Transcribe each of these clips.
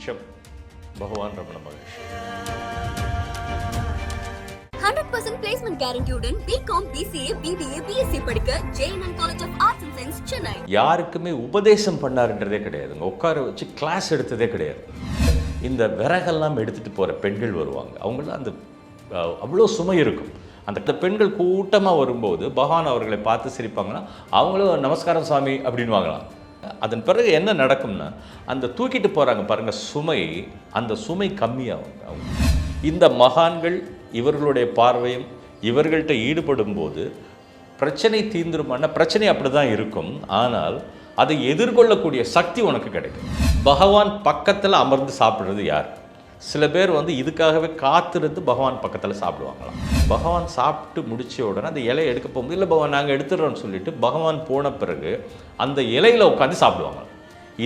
உச்சம் Bhagavan Ramana Maharshi hundred percent placement கேரண்டியுடன் BCom BCA BBA BSc படிக்க JNN college of arts and science Chennai யாருக்குமே உபதேசம் பண்ணாருன்றதே கிடையாதுங்க உட்கார வச்சு கிளாஸ் எடுத்ததே கிடையாது. இந்த விறகெல்லாம் எடுத்துகிட்டு போகிற பெண்கள் வருவாங்க. அவங்களாம் அந்த அவ்வளோ சுமை இருக்கும். அந்த பெண்கள் கூட்டமாக வரும்போது பகவான் அவர்களை பார்த்து சிரிப்பாங்கன்னா அவங்களும் நமஸ்காரம் சுவாமி அப்படின்னு வாங்கலாம். அதன் பிறகு என்ன நடக்கும்னா அந்த தூக்கிட்டு போகிறாங்க பாருங்கள் சுமை அந்த சுமை கம்மியாகும். இந்த மகான்கள் இவர்களுடைய பார்வையும் இவர்கள்ட்ட ஈடுபடும் போது பிரச்சனை தீந்துருமானா பிரச்சனை அப்படி தான் இருக்கும். ஆனால் அதை எதிர்கொள்ளக்கூடிய சக்தி உனக்கு கிடைக்கும். பகவான் பக்கத்தில் அமர்ந்து சாப்பிட்றது யார்? சில பேர் வந்து இதுக்காகவே காத்திருந்து பகவான் பக்கத்தில் சாப்பிடுவாங்களாம். பகவான் சாப்பிட்டு முடிச்ச உடனே அந்த இலையை எடுக்க போகும்போது இல்லை பகவான் நாங்கள் எடுத்துடுறோம்னு சொல்லிட்டு பகவான் போன பிறகு அந்த இலையில் உட்காந்து சாப்பிடுவாங்க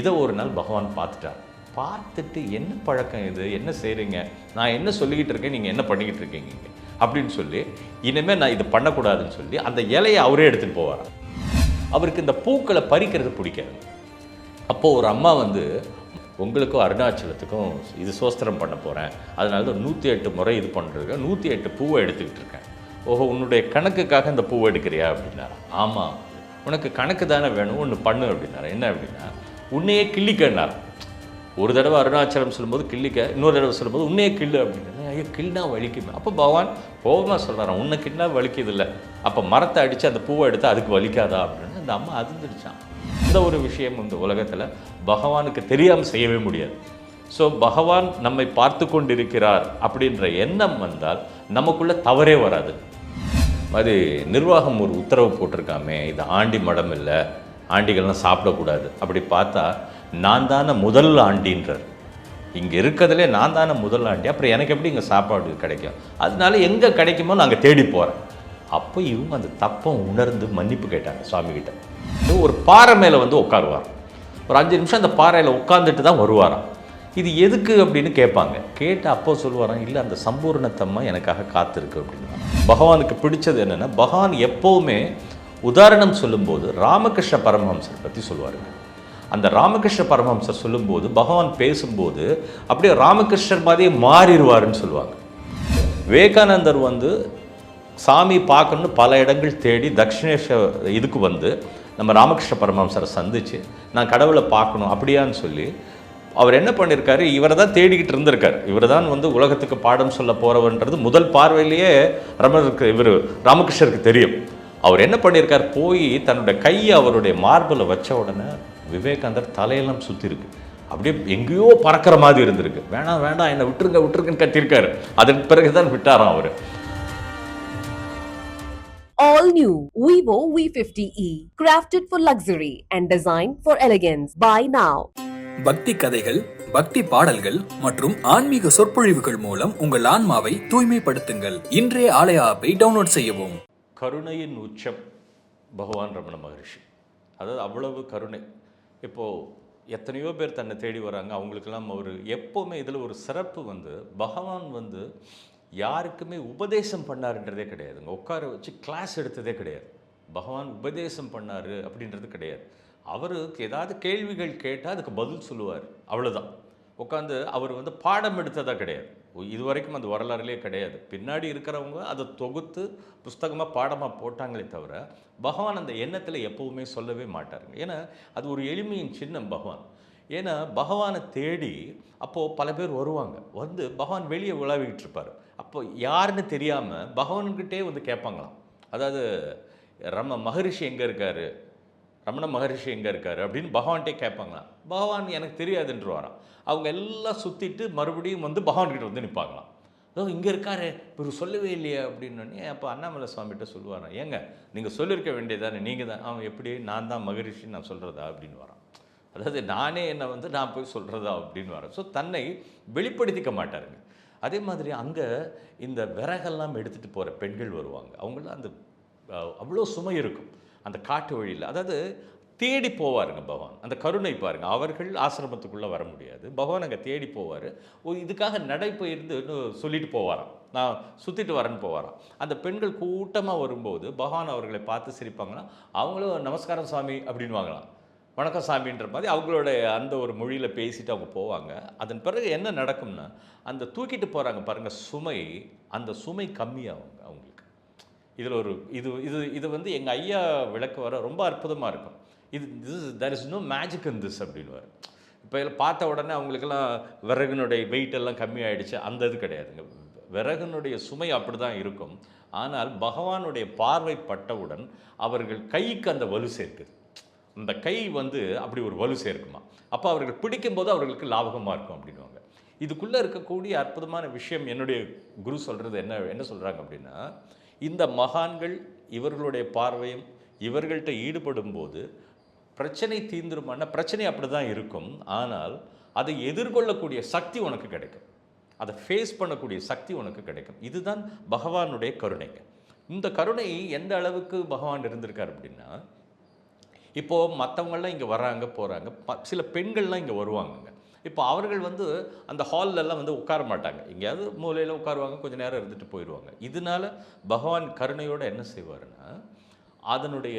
இதை ஒரு நாள் பகவான் பார்த்துட்டார். பார்த்துட்டு என்ன பழக்கம் இது? என்ன செய்கிறீங்க நான் என்ன சொல்லிக்கிட்டு இருக்கேன்? நீங்கள் என்ன பண்ணிக்கிட்டு இருக்கீங்க அப்படின்னு சொல்லி இனிமேல் நான் இது பண்ணக்கூடாதுன்னு சொல்லி அந்த இலையை அவரே எடுத்துகிட்டு போவார் அவருக்கு இந்த பூக்களை பறிக்கிறது பிடிக்காது. அப்போது ஒரு அம்மா வந்து உங்களுக்கும் அருணாச்சலத்துக்கும் இது சோஸ்திரம் பண்ண போகிறேன் அதனால தான் நூற்றி எட்டு முறை இது பண்ணுறதுக்கு நூற்றி எட்டு பூவை எடுத்துக்கிட்டு இருக்கேன். ஓஹோ உன்னுடைய கணக்குக்காக இந்த பூவை எடுக்கிறியா அப்படின்னாரா. ஆமாம் உனக்கு கணக்கு தானே வேணும் ஒன்று பண்ணு அப்படின்னாரு. என்ன அப்படின்னா உன்னையே கிள்ளிக்கன்னார். ஒரு தடவை அருணாச்சலம் சொல்லும்போது கிள்ளிக்க இன்னொரு தடவை சொல்லும்போது உன்னையே கிள்ளு அப்படின்னு ஐயோ கிள்னா வலிக்குமே. அப்போ பகவான் கோபமாக சொல்கிறான் உன்னை கிள்னா வலிக்குது இல்லை அப்போ மரத்தை அடித்து அந்த பூவை எடுத்து அதுக்கு வலிக்காதா அப்படின்னு அந்த அம்மா அதிர்ந்துடுச்சான் எந்த ஒரு விஷயம் இந்த உலகத்தில் பகவானுக்கு தெரியாமல் செய்யவே முடியாது. ஸோ பகவான் நம்மை பார்த்து கொண்டிருக்கிறார் அப்படின்ற எண்ணம் வந்தால் நமக்குள்ள தவறே வராது. அது நிர்வாகம் ஒரு உத்தரவு போட்டிருக்காமே இது ஆண்டி மடம் இல்லை ஆண்டிகள்லாம் சாப்பிடக்கூடாது. அப்படி பார்த்தா நான் தானே முதல் ஆண்டின்றார். இங்கே இருக்கிறதுலே நான் தானே முதல் ஆண்டி அப்புறம் எனக்கு எப்படி இங்கே சாப்பாடு கிடைக்கும்? அதனால எங்கே கிடைக்குமோ நாங்கள் தேடி போகிறேன் அப்போ இவங்க அந்த தப்பை உணர்ந்து மன்னிப்பு கேட்டாங்க சுவாமிகிட்ட. ஒரு பாறை மேலே வந்து உட்காருவார் ஒரு அஞ்சு நிமிஷம் அந்த பாறையில் உட்காந்துட்டு தான் வருவாராம். இது எதுக்கு அப்படின்னு கேட்பாங்க. கேட்டு அப்போ சொல்லுவாராம் இல்லை அந்த சம்பூர்ணத்தம்மா எனக்காக காத்திருக்கு அப்படின்னு. பகவானுக்கு பிடிச்சது என்னென்னா பகவான் எப்போவுமே உதாரணம் சொல்லும்போது ராமகிருஷ்ண பரமஹம்சர் பற்றி சொல்லுவாருங்க அந்த ராமகிருஷ்ண பரமஹம்சர் சொல்லும்போது பகவான் பேசும்போது அப்படியே ராமகிருஷ்ணர் மாதிரியே மாறிடுவாருன்னு சொல்லுவாங்க. விவேகானந்தர் வந்து சாமி பார்க்கணுன்னு பல இடங்கள் தேடி தக்ஷிணேஸ்வர இதுக்கு வந்து நம்ம ராமகிருஷ்ண பரமஹம்சரை சந்திச்சு நான் கடவுளை பார்க்கணும் அப்படியான்னு சொல்லி அவர் என்ன பண்ணியிருக்காரு இவரை தான் தேடிக்கிட்டு இருந்திருக்கார். இவர் தான் வந்து உலகத்துக்கு பாடம் சொல்ல போகிறவன்றது முதல் பார்வையிலேயே ரமணருக்கு இவர் ராமகிருஷ்ணருக்கு தெரியும். அவர் என்ன பண்ணியிருக்கார் போய் தன்னுடைய கையை அவருடைய மார்பில் வச்ச உடனே விவேகானந்தர் தலையெல்லாம் சுற்றிருக்கு அப்படியே எங்கேயோ பறக்கிற மாதிரி இருந்திருக்கு. வேணாம் வேண்டாம் என்னை விட்டுருங்க விட்டுருங்கன்னு கத்தியிருக்காரு. அதன் பிறகு தான் விட்டாராம் அவர். All new Vivo V50e, crafted for luxury and designed for elegance. Buy now. பக்தி கதைகள் பக்தி பாடல்கள் மற்றும் ஆன்மீக சொற்பொழிவுகள் மூலம் உங்கள் ஆன்மாவை தூய்மைப்படுத்துங்கள். இன்றைய ஆலய ஆப்பை டவுன்லோட் செய்யவும். கருணையின் உச்சம் பகவான் ரமண மகரிஷி. அதாவது அவ்வளவு கருணை. இப்போது எத்தனையோ பேர் தன்னை தேடி வராங்க. அவங்களுக்கெல்லாம் அவர் எப்போவுமே இதில் ஒரு சிறப்பு வந்து பகவான் வந்து யாருக்குமே உபதேசம் பண்ணாருன்றதே கிடையாதுங்க உட்கார வச்சு கிளாஸ் எடுத்ததே கிடையாது. பகவான் உபதேசம் பண்ணாரு அப்படின்றது கிடையாது. அவருக்கு ஏதாவது கேள்விகள் கேட்டால் அதுக்கு பதில் சொல்லுவார். அவ்வளோதான் உட்காந்து அவர் வந்து பாடம் எடுத்ததாக கிடையாது. இது வரைக்கும் அந்த வரலாறுலேயே கிடையாது. பின்னாடி இருக்கிறவங்க அதை தொகுத்து புஸ்தகமாக பாடமாக போட்டாங்களே தவிர பகவான் அந்த எண்ணத்தில் எப்போவுமே சொல்லவே மாட்டாருங்க. ஏன்னா அது ஒரு எளிமையின் சின்னம் பகவான். ஏன்னா பகவானை தேடி அப்போது பல பேர் வருவாங்க. வந்து பகவான் வெளியே உலாவிக்கிட்டு இருப்பார். அப்போ யாருன்னு தெரியாமல் பகவான்கிட்டே வந்து கேட்பாங்களாம். அதாவது ரம மகரிஷி எங்கே இருக்கார்? ரமண மகரிஷி எங்கே இருக்கார்? அப்படின்னு பகவான்கிட்டே கேட்பாங்களாம். பகவான் எனக்கு தெரியாதுன்றவாராம். அவங்க எல்லாம் சுற்றிட்டு மறுபடியும் வந்து பகவான்கிட்ட வந்து நிற்பாங்களாம் அதோ இங்கே இருக்காரு. இவர் சொல்லவே இல்லையே அப்படின்னு அப்போ அண்ணாமலை சுவாமிகிட்ட சொல்லுவாராம். ஏங்க நீங்கள் சொல்லியிருக்க வேண்டியதானே? நீங்கள் தான். அவன் எப்படி? நான் தான் மகரிஷி நான் சொல்கிறதா அப்படின்னு வரான் அதாவது நானே என்னை வந்து நான் போய் சொல்கிறதா அப்படின்னு வரேன் ஸோ தன்னை வெளிப்படுத்திக்க மாட்டாருங்க. அதே மாதிரி அங்கே இந்த விறகெல்லாம் எடுத்துகிட்டு போகிற பெண்கள் வருவாங்க. அவங்களாம் அந்த அவ்வளோ சுமை இருக்கும். அந்த காட்டு வழியில். அதாவது தேடி போவாருங்க பகவான். அந்த கருணை பாருங்கள் அவர்கள் ஆசிரமத்துக்குள்ளே வர முடியாது. பகவான் அங்கே தேடி போவார். இதுக்காக நடைபெயர்ந்து சொல்லிட்டு போவாராம். நான் சுற்றிட்டு வரேன்னு போவாராம். அந்த பெண்கள் கூட்டமாக வரும்போது பகவான் அவர்களை பார்த்து சிரிப்பாங்கன்னா அவங்களும் நமஸ்காரம் சுவாமி அப்படின்னு வாங்கலாம். வணக்கம் சாமின்ற மாதிரி அவங்களோட அந்த ஒரு மொழியில் பேசிட்டு அவங்க போவாங்க. அதன் பிறகு என்ன நடக்கும்னா அந்த தூக்கிட்டு போகிறாங்க பாருங்கள் சுமை அந்த சுமை கம்மியாகுங்க அவங்களுக்கு. இதில் ஒரு இது இது இது வந்து எங்கள் ஐயா விளக்கு வர ரொம்ப அற்புதமாக இருக்கும். இது this there is no magic in this அப்படின்னுவார். இப்போ இதில் பார்த்த உடனே அவங்களுக்கெல்லாம் விறகுனுடைய வெயிட் எல்லாம் கம்மி ஆகிடுச்சு அந்த இது கிடையாதுங்க. விறகுனுடைய சுமை அப்படி தான் இருக்கும். ஆனால் பகவானுடைய பார்வை பட்டவுடன் அவர்கள் கைக்கு அந்த வலு சேர்க்குது. அந்த கை வந்து அப்படி ஒரு வலு சேர்க்குமா? அப்போ அவர்கள் பிடிக்கும்போது அவர்களுக்கு லாபகமாக இருக்கும் அப்படின்வாங்க இதுக்குள்ளே இருக்கக்கூடிய அற்புதமான விஷயம் என்னுடைய குரு சொல்கிறது என்ன என்ன சொல்கிறாங்க அப்படின்னா இந்த மகான்கள் இவர்களுடைய பார்வையும் இவர்கள்ட்ட ஈடுபடும் போது பிரச்சனை தீந்துருமான பிரச்சனை அப்படி தான் இருக்கும். ஆனால் அதை எதிர்கொள்ளக்கூடிய சக்தி உனக்கு கிடைக்கும். அதை ஃபேஸ் பண்ணக்கூடிய சக்தி உனக்கு கிடைக்கும். இதுதான் பகவானுடைய கருணைங்க. இந்த கருணை எந்த அளவுக்கு பகவான் இருந்திருக்கார் அப்படின்னா இப்போது மற்றவங்களாம் இங்கே வராங்க போகிறாங்க ப சில பெண்கள்லாம் இங்கே வருவாங்கங்க. இப்போ அவர்கள் வந்து அந்த hall வந்து உட்கார மாட்டாங்க. எங்கேயாவது மூலையில் உட்காருவாங்க கொஞ்சம் நேரம் இருந்துட்டு போயிடுவாங்க இதனால பகவான் கருணையோடு என்ன செய்வாருன்னா அதனுடைய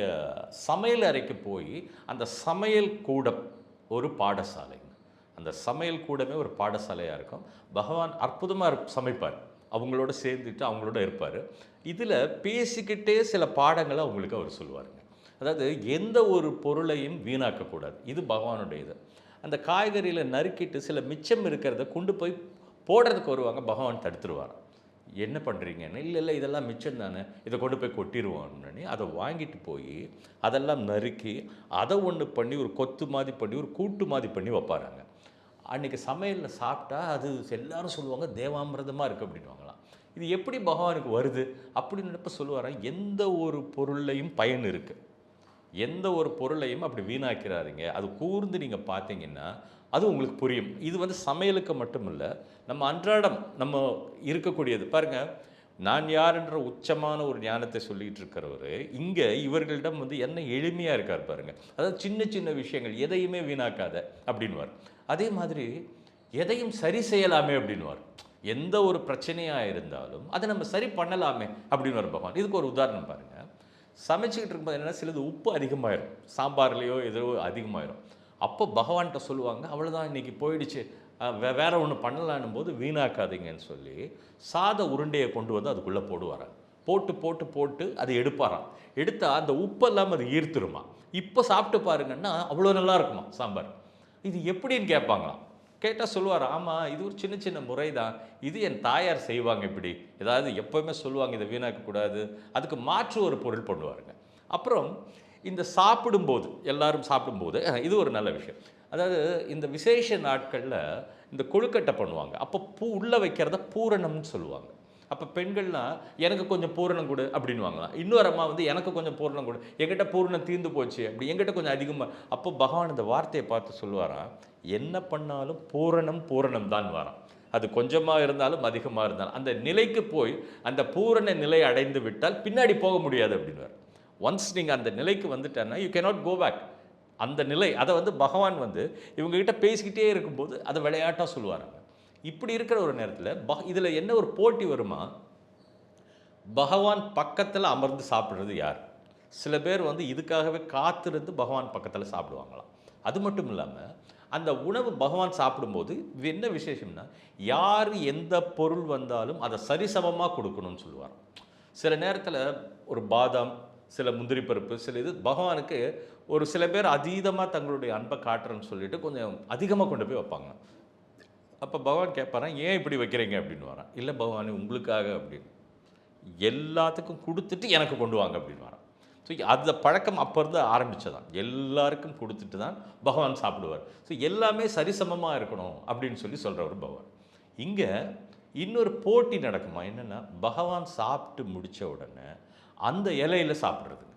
சமையல் அறைக்கு போய் அந்த சமையல் கூடம் ஒரு பாடசாலைங்க. அந்த சமையல் கூடமே ஒரு பாடசாலையாக இருக்கும். பகவான் அற்புதமாக சமைப்பார். அவங்களோட சேர்ந்துட்டு அவங்களோட இருப்பார். இதில் பேசிக்கிட்டே சில பாடங்களை அவங்களுக்கு அவர் சொல்லுவார் அதாவது எந்த ஒரு பொருளையும் வீணாக்கக்கூடாது. இது பகவானுடைய இது அந்த காய்கறியில் நறுக்கிட்டு சில மிச்சம் இருக்கிறத கொண்டு போய் போடுறதுக்கு வருவாங்க. பகவான் தடுத்துருவார் என்ன பண்ணுறீங்கன்னு இல்லை இல்லை இதெல்லாம் மிச்சம் தானே. இதை கொண்டு போய் கொட்டிடுவோம்னு அதை வாங்கிட்டு போய் அதெல்லாம் நறுக்கி அதை ஒன்று பண்ணி ஒரு கொத்து மாதிரி பண்ணி ஒரு கூட்டு மாதிரி பண்ணி வைப்பாராங்க. அன்றைக்கி சமையலில் சாப்பிட்டா அது எல்லாரும் சொல்லுவாங்க தேவாமிரதமாக இருக்குது அப்படின்வாங்களாம் இது எப்படி பகவானுக்கு வருது? அப்படின்னு சொல்லுவாராம். எந்த ஒரு பொருளையும் பயன் இருக்குது எந்த ஒரு பொருளையும் அப்படி வீணாக்கிறாருங்க அது கூர்ந்து நீங்கள் பார்த்தீங்கன்னா அது உங்களுக்கு புரியும். இது வந்து சமையலுக்கு மட்டும் இல்லை நம்ம அன்றாடம் நம்ம இருக்கக்கூடியது. பாருங்கள் நான் யாருன்ற உச்சமான ஒரு ஞானத்தை சொல்லிட்டு இருக்கிறவர் இங்கே இவர்களிடம் வந்து என்ன எளிமையாக இருக்கார் பாருங்கள் அதாவது சின்ன சின்ன விஷயங்கள் எதையுமே வீணாக்காத அப்படின்வார் அதே மாதிரி எதையும் சரி செய்யலாமே அப்படின்வார் எந்த ஒரு பிரச்சனையாக இருந்தாலும் அதை நம்ம சரி பண்ணலாமே அப்படின்னு ஒரு பகவான். இதுக்கு ஒரு உதாரணம் பாருங்கள் சமைச்சிக்கிட்டு இருக்கும்போது என்னென்னா சிலது உப்பு அதிகமாயிரும். சாம்பார்லேயோ எதோ அதிகமாயிரும். அப்போ பகவான்கிட்ட சொல்லுவாங்க அவ்வளோதான் இன்றைக்கி போயிடுச்சு. வே வேறு ஒன்று பண்ணலான்னும் போது வீணாக்காதீங்கன்னு சொல்லி சாத உருண்டையை கொண்டு வந்து அதுக்குள்ளே போடுவாராம். போட்டு போட்டு போட்டு அதை எடுப்பாராம். எடுத்தால் அந்த உப்பெல்லாம் அது ஈர்த்துருமா? இப்போ சாப்பிட்டு பாருங்கன்னா அவ்வளோ நல்லா இருக்குமா சாம்பார்? இது எப்படின்னு கேட்பாங்களாம். கேட்டால் சொல்லுவார் ஆமாம் இது ஒரு சின்ன சின்ன முறை தான் இது என் தாயார் செய்வாங்க இப்படி. ஏதாவது எப்போவுமே சொல்லுவாங்க இதை வீணாக்கக்கூடாது அதுக்கு மாற்று ஒரு பொருள் பண்ணுவாருங்க. அப்புறம் இந்த சாப்பிடும்போது எல்லாரும் சாப்பிடும்போது இது ஒரு நல்ல விஷயம். அதாவது இந்த விசேஷ நாட்களில் இந்த கொழுக்கட்டை பண்ணுவாங்க. அப்போ பூ உள்ளே வைக்கிறத பூரணம்னு சொல்லுவாங்க. அப்போ பெண்கள்லாம் எனக்கு கொஞ்சம் பூரணம் கொடு அப்படின்வாங்களாம் இன்னொரு அம்மா வந்து எனக்கு கொஞ்சம் பூரணம் கொடு. எங்கிட்ட பூரணம் தீர்ந்து போச்சு அப்படி எங்கிட்ட கொஞ்சம் அதிகமாக அப்போ பகவான் இந்த வார்த்தையை பார்த்து சொல்லுவாராம் என்ன பண்ணாலும் பூரணம் பூரணம் தான் வரான். அது கொஞ்சமாக இருந்தாலும் அதிகமாக இருந்தாலும். அந்த நிலைக்கு போய் அந்த பூரண நிலை அடைந்து விட்டால் பின்னாடி போக முடியாது அப்படின்னுவார். ஒன்ஸ் நீங்கள் அந்த நிலைக்கு வந்துட்டேன்னா யூ கேனாட் கோ பேக் அந்த நிலை அதை வந்து பகவான் வந்து இவங்ககிட்ட பேசிக்கிட்டே இருக்கும்போது அதை விளையாட்டாக சொல்லுவாராங்க இப்படி இருக்கிற ஒரு நேரத்தில் ப இதில் என்ன ஒரு போட்டி வருமா? பகவான் பக்கத்தில் அமர்ந்து சாப்பிட்றது யார்? சில பேர் வந்து இதுக்காகவே காத்திருந்து பகவான் பக்கத்தில் சாப்பிடுவாங்களாம். அது மட்டும் இல்லாமல் அந்த உணவு பகவான் சாப்பிடும்போது என்ன விசேஷம்னா யார் எந்த பொருள் வந்தாலும் அதை சரிசமமாக கொடுக்கணும்னு சொல்லுவார் சில நேரத்தில் ஒரு பாதாம் சில முந்திரி பருப்பு சில இது பகவானுக்கு ஒரு சில பேர் அதீதமாக தங்களுடைய அன்பை காட்டுறேன்னு சொல்லிட்டு கொஞ்சம் அதிகமாக கொண்டு போய் வைப்பாங்க அப்போ பகவான் கேட்பாரான் ஏன் இப்படி வைக்கிறீங்க? அப்படின்னு வரான் இல்லை பகவானே உங்களுக்காக அப்படின்னு. எல்லாத்துக்கும் கொடுத்துட்டு எனக்கு கொண்டு வாங்க அப்படின்னு வரான் ஸோ அந்த பழக்கம் அப்போ இருந்து ஆரம்பித்ததான் எல்லாருக்கும் கொடுத்துட்டு தான் பகவான் சாப்பிடுவார். ஸோ எல்லாமே சரிசமமாக இருக்கணும் அப்படின்னு சொல்லி சொல்கிறவர் பகவான். இங்கே இன்னொரு போட்டி நடக்குமா? என்னென்னா பகவான் சாப்பிட்டு முடித்த உடனே அந்த இலையில சாப்பிட்றதுங்க.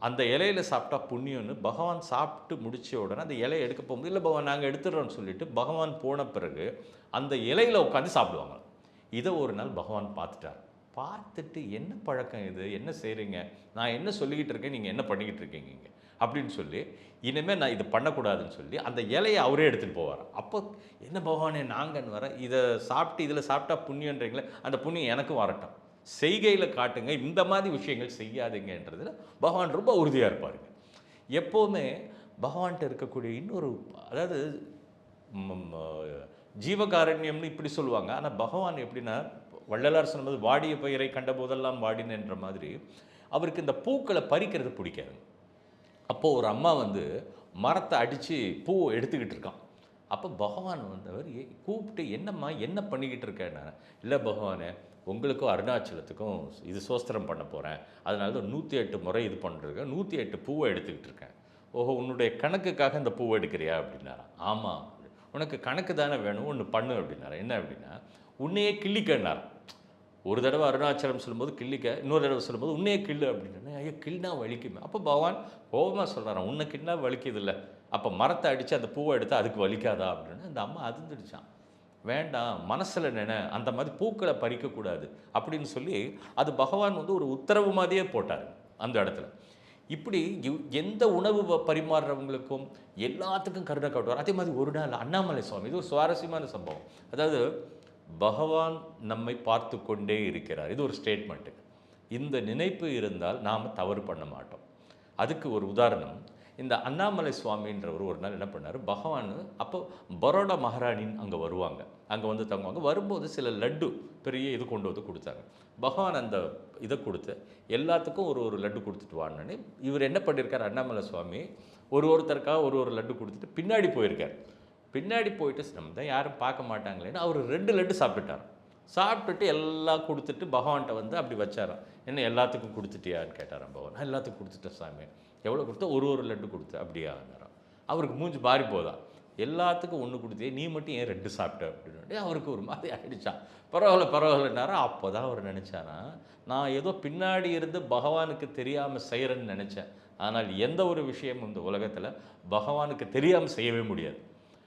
அந்த இலையில சாப்பிட்டா புண்ணியம்னு பகவான் சாப்பிட்டு முடித்த உடனே அந்த இலையை எடுக்க போகும்போது இல்லை பகவான் நாங்கள் எடுத்துடுறோம்னு சொல்லிட்டு பகவான் போன பிறகு அந்த இலையில் உட்காந்து சாப்பிடுவாங்க. இதை ஒரு நாள் பகவான் பார்த்துட்டார். பார்த்துட்டு என்ன பழக்கம் இது? என்ன செய்கிறீங்க நான் என்ன சொல்லிக்கிட்டு இருக்கேன்? நீங்கள் என்ன பண்ணிக்கிட்டு இருக்கீங்க இங்கே? அப்படின்னு சொல்லி இனிமேல் நான் இது பண்ணக்கூடாதுன்னு சொல்லி அந்த இலையை அவரே எடுத்துகிட்டு போவார். அப்போ என்ன பகவானே நாங்கன்னு வர இதை சாப்பிட்டு இதில் சாப்பிட்டா புண்ணியன்றீங்களே அந்த புண்ணியம் எனக்கும் வரட்டும். செய்கையில் காட்டுங்க இந்த மாதிரி விஷயங்கள் செய்யாதீங்கன்றதுல பகவான் ரொம்ப உறுதியாக இருப்பாருங்க. எப்போவுமே பகவான்கிட்ட இருக்கக்கூடிய இன்னொரு அதாவது ஜீவகாரண்யம்னு இப்படி சொல்லுவாங்க. ஆனால் பகவான் எப்படின்னா வள்ளலார் சொன்னது வாடிய பயிரை கண்ட போதெல்லாம் வாடினன்ற மாதிரி அவருக்கு இந்த பூக்களை பறிக்கிறது பிடிக்காது அப்போது ஒரு அம்மா வந்து மரத்தை அடித்து பூ எடுத்துக்கிட்டு இருக்கான். அப்போ பகவான் வந்தவர் கூப்பிட்டு என்னம்மா என்ன பண்ணிக்கிட்டு இருக்கேன்னா? இல்லை பகவானே உங்களுக்கும் அருணாச்சலத்துக்கும் இது சோஸ்திரம் பண்ண போகிறேன் அதனால தான் நூற்றி எட்டு முறை இது பண்ணுறேன் நூற்றி எட்டு பூவை எடுத்துக்கிட்டு இருக்கேன் ஓஹோ உன்னுடைய கணக்குக்காக இந்த பூவை எடுக்கிறியா அப்படின்னாரா? ஆமாம் உனக்கு கணக்கு தானே வேணும் ஒன்று பண்ணு அப்படின்னாரா? என்ன அப்படின்னா உன்னையே கிள்ளிக்கன்னாராம் ஒரு தடவை அருணாச்சலம் சொல்லும்போது கிள்ளிக்க இன்னொரு தடவை சொல்லும்போது உன்னையே கிள்ளு அப்படின்னா ஐயோ கிள்னா வலிக்குமே. அப்போ பகவான் கோபமாக சொல்கிறான் உன்னை கிள்னா வலிக்குது இல்லை அப்போ மரத்தை அடித்து அந்த பூவை எடுத்து அதுக்கு வலிக்காதா? அப்படின்னு. அந்த அம்மா அதிர்ந்துடுச்சான் வேண்டாம் மனசில் நினை அந்த மாதிரி பூக்களை பறிக்கக்கூடாது அப்படின்னு சொல்லி அது பகவான் வந்து ஒரு உத்தரவு மாதிரியே போட்டார் அந்த இடத்துல. இப்படி எந்த உணவு பரிமாறுறவங்களுக்கும் எல்லாத்துக்கும் கருணை காட்டுவார். அதே மாதிரி ஒரு நாள் அண்ணாமலை சுவாமி இது ஒரு சுவாரஸ்யமான சம்பவம். அதாவது பகவான் நம்மை பார்த்து கொண்டே இருக்கிறார். இது ஒரு ஸ்டேட்மெண்ட்டு இந்த நினைப்பு இருந்தால் நாம் தவறு பண்ண மாட்டோம். அதுக்கு ஒரு உதாரணம். இந்த அண்ணாமலை சுவாமின்றவர் ஒரு நாள் என்ன பண்ணார்? பகவான் அப்போ பரோடா மகாராணின்னு அங்கே வருவாங்க. அங்கே வந்து தங்குவாங்க. வரும்போது சில லட்டு பெரிய இது கொண்டு வந்து கொடுத்தாங்க. பகவான் அந்த இதை கொடுத்து எல்லாத்துக்கும் ஒரு ஒரு லட்டு கொடுத்துட்டு வான்னு இவர் என்ன பண்ணியிருக்கார் அண்ணாமலை சுவாமி ஒரு ஒருத்தருக்காக ஒரு ஒரு லட்டு கொடுத்துட்டு பின்னாடி போயிருக்கார். பின்னாடி போயிட்டு நம்ம தான் யாரும் பார்க்க மாட்டாங்களேன்னு அவர் ரெண்டு லட்டு சாப்பிட்டுட்டார். சாப்பிட்டுட்டு எல்லாம் கொடுத்துட்டு பகவான்கிட்ட வந்து அப்படி வச்சாராம். என்ன எல்லாத்துக்கும் கொடுத்துட்டியான்னு கேட்டாராம் பகவான். எல்லாத்துக்கும் கொடுத்துட்டேன் சாமி. எவ்வளோ கொடுத்தா? ஒரு ஒரு லட்டு கொடுத்து அப்படியாங்கிறான் அவருக்கு மூஞ்சி பாரி போதா? எல்லாத்துக்கும் ஒன்று கொடுத்தே நீ மட்டும் ஏன் ரெண்டு சாப்பிட்ட? அப்படின்னு. அவருக்கு ஒரு மாதிரி ஆயிடுச்சான் பரவாயில்ல பரவாயில்லனாரா அப்போ தான் அவர் நினச்சாரா? நான் ஏதோ பின்னாடி இருந்து பகவானுக்கு தெரியாமல் செய்கிறேன்னு நினச்சேன். ஆனால் எந்த ஒரு விஷயமும் இந்த உலகத்தில் பகவானுக்கு தெரியாமல் செய்யவே முடியாது.